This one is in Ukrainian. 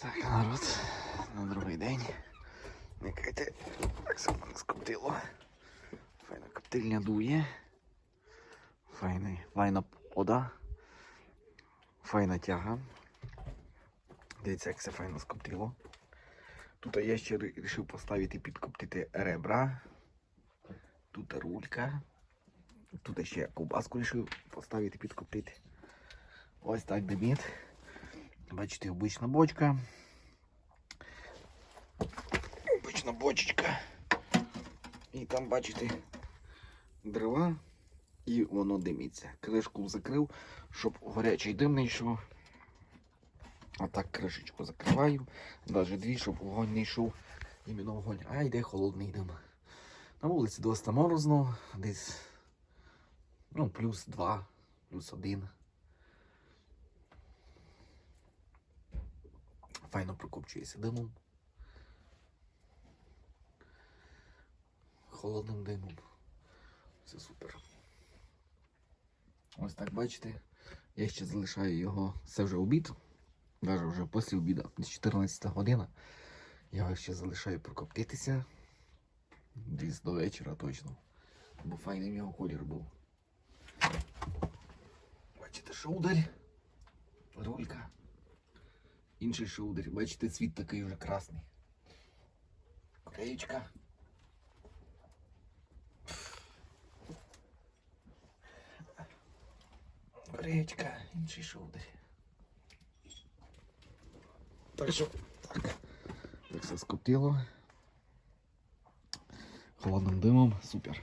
Так, народ, на другий день. Никайте, так само скоптило. Файна коптильня дує. Файний, файна вода. Файна тяга. Дивіться, як це файно скоптило. Тут я ще вирішив поставити підкоптити ребра. Тут рулька. Тут ще ковбаску вирішив поставити підкоптити. Ось так диміт. Бачите, обична бочка. Обична бочечка. І там, бачите, дрова. І воно димиться. Кришку закрив, щоб гарячий дим не йшов. А так кришечку закриваю. Навіть дві, щоб вогонь не йшов. Іменно вогонь. А йде холодний дим. На вулиці досить морозно. Десь ну, плюс 2, плюс 1. Файно прокопчується димом. Холодним димом. Все супер. Ось так бачите. Я ще залишаю його. Це вже обід. Навіть вже після обіду, 14 година. Я його ще залишаю прокоптитися. Десь до вечора точно. Бо файний в нього колір був. Бачите, шоударь. Інший шоударь. Бачите, цвіт такий вже красний. Клеєчка. Клеєчка, інший шоударь. Так що, так. Так все скоптило. Холодним димом. Супер.